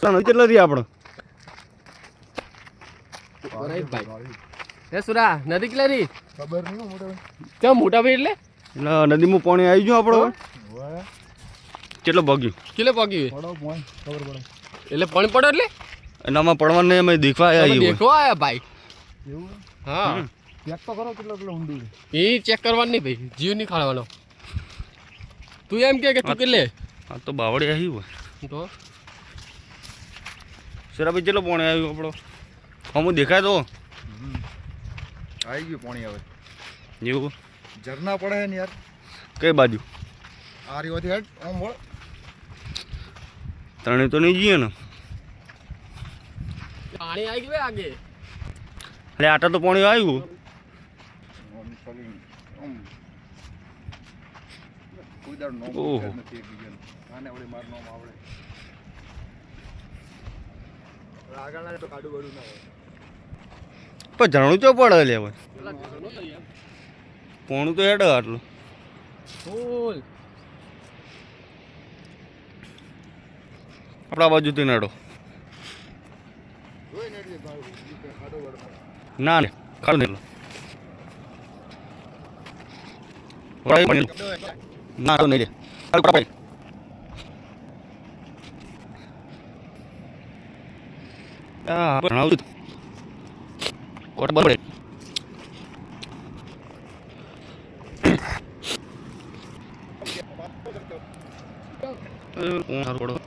કેટલા રહ્યા આપણે? હે સુરા નદી કેટલા રહી? ખબર નહીં મોટા મોટા ભાઈ એટલે? એટલે નદીમાં પાણી આવી ગયું આપણે? કેટલો ભાગ્યું? કેટલો પગ્યું ખબર પડે. એટલે પાણી પડો એટલે? એનામાં પડવાનું નહીં અમે દેખવા આવ્યા દેખવા આયા ભાઈ. એવું હા. ચેક તો કરો કેટલો કેટલો ઊંડું એ ચેક કરવાનું નહીં ભાઈ જીવ નહીં ખાવાનો તું એમ કે કે તું કેટલે? હા તો બાવળી આવી હોય. તો? શરાબી કેટલો પાણી આવ્યું આપણો? અમુક દેખાય તો. આવી ગયું પાણી હવે. એવું? ઝરના પડે છે ને યાર. કઈ બાજુ? આ રીવાથી હેડ આમ વળ ત્રણે તો નહીં જઈએ ને. પાણી આવી ગયું આગે. એટલે આટા તો પાણી આવ્યું. ઓહો. આને વળી માર નોમ આવડે. આગળના તો કાડું બાડું ના હોય. પણ ઝરણું ચો પડે લે તો યાર. પોણું તો હેડ આટલું. ફૂલ. આપણા બાજુથી નડો. ને ના ખાડો નીકળો ના તો નહીં રે உடம்பு போடும்